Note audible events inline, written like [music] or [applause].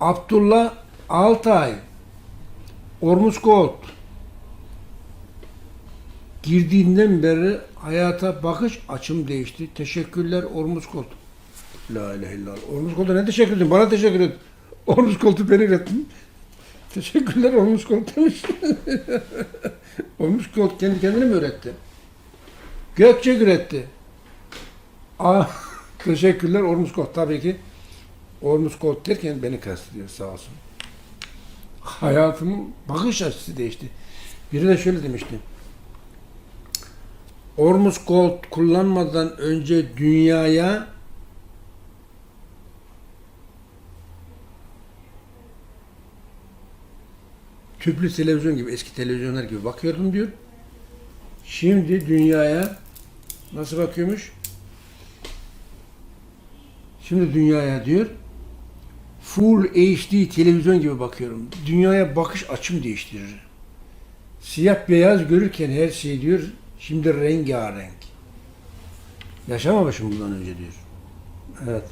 Abdullah Altay Ormuz Gold girdiğinden beri hayata bakış açım değişti. Teşekkürler Ormuz Gold. La ilahe illallah. Ormuz Gold'a ne teşekkür edin? Bana teşekkür et. Ormuz Gold'u beni ürettin. Teşekkürler Ormuz Gold demiş. [laughs] Ormuz Gold kendi kendine mi üretti? Gökçe üretti. Aa, [laughs] teşekkürler Ormuz Gold. Tabii ki Ormuz Gold derken beni kastediyor sağ olsun. Hayatımın bakış açısı değişti. Biri de şöyle demişti. Ormuz Gold kullanmadan önce dünyaya tüplü televizyon gibi, eski televizyonlar gibi bakıyordum diyor. Şimdi dünyaya nasıl bakıyormuş? Şimdi dünyaya diyor Full HD televizyon gibi bakıyorum. Dünyaya bakış açım değiştirir. Siyah beyaz görürken her şey diyor şimdi rengarenk. Yaşamamışım bundan önce diyor. Evet.